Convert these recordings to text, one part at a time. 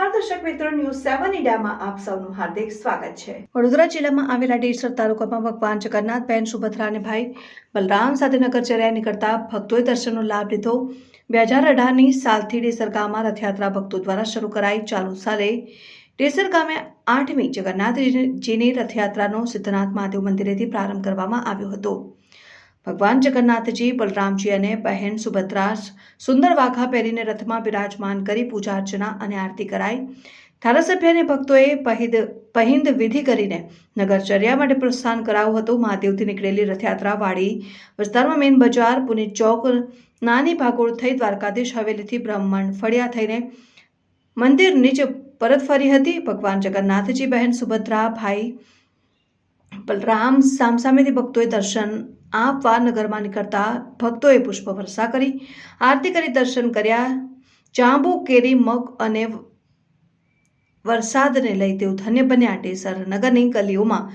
મીડિયામાં આપ સૌનું હાર્દિક સ્વાગત છે. વડોદરા જિલ્લામાં આવેલા ડેસર તાલુકામાં ભગવાન જગન્નાથ બહેન સુભદ્રા અને ભાઈ બલરામ સાથે નગરચર્યા નીકળતા ભક્તોએ દર્શનનો લાભ લીધો. બે હજાર અઢારની સાલથી ડેસર ગામમાં રથયાત્રા ભક્તો દ્વારા શરૂ કરાઈ ચાલુ સાલે. ડેસર ગામે આઠમી જગન્નાથજીની રથયાત્રાનો સિદ્ધનાથ મહાદેવ મંદિરેથી પ્રારંભ કરવામાં આવ્યો હતો. ભગવાન જગન્નાથજી, બલરામજી અને બહેન સુભદ્રા સુંદર વાઘા પહેરીને રથમાં બિરાજમાન કરી પૂજા અર્ચના અને આરતી કરાઈ. ધારાસભ્ય અને ભક્તોએ પહિદ, પહિંદ વિધિ કરીને નગરચર્યા માટે પ્રસ્થાન કરાવ્યું હતું. મહાદેવથી નીકળેલી રથયાત્રા વાડી વિસ્તારમાં મેન બજાર, પુનિત ચોક, નાની ભાગોળ થઈ દ્વારકાધીશ, હવેલીથી બ્રહ્માંડ ફળિયા થઈને મંદિર નીચે પરત ફરી હતી. ભગવાન જગન્નાથજી, બહેન સુભદ્રા, ભાઈ બલરામ સામસામેથી ભક્તોએ દર્શન આપવા નગરમાં નીકળતા ભક્તોએ પુષ્પવર્ષા કરી, આરતી કરી, દર્શન કર્યા. જાંબુ, કેરી, મગ અને વરસાદને લઈ તેઓ ધન્ય બન્યા. ટેસર નગરની ગલીઓમાં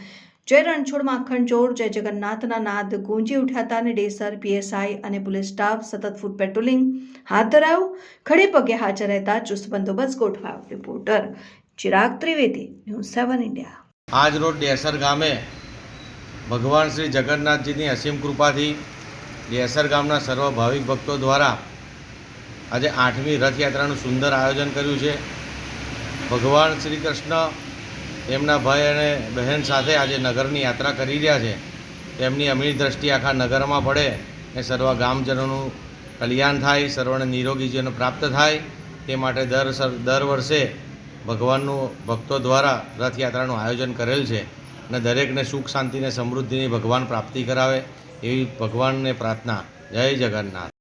જય રણછોડમાં ચોર જય જગન્નાથના નાદ ગુંજી ઉઠ્યા હતા અને ડેસર પીએસઆઈ અને પોલીસ સ્ટાફ સતત ફૂડ પેટ્રોલિંગ હાથ ધરાયું. ખડે પગે હાજર રહેતા ચુસ્ત બંદોબસ્ત ગોઠવાયો. Reporter Chirag Trivedi, news seven India. આજ રોજ ડેસર ગામે ભગવાન શ્રી જગન્નાથજીની અસીમ કૃપાથી દેસર ગામના સર્વ ભાવિક ભક્તો દ્વારા આજે આઠમી રથયાત્રાનું સુંદર આયોજન કર્યું છે. ભગવાન શ્રી કૃષ્ણ એમના ભાઈ અને બહેન સાથે આજે નગરની યાત્રા કરી રહ્યા છે. તેમની અમીર દ્રષ્ટિ આખા નગરમાં પડે એ સર્વ ગામજનોનું કલ્યાણ થાય, સર્વને નિરોગી જીવન પ્રાપ્ત થાય. તે માટે દર સર- દર વર્ષે ભગવાનનું ભક્તો દ્વારા રથયાત્રાનું આયોજન કરેલ છે. અને દરેકને સુખ શાંતિને સમૃદ્ધિની ભગવાન પ્રાપ્તિ કરાવે એવી ભગવાનને પ્રાર્થના. જય જગન્નાથ.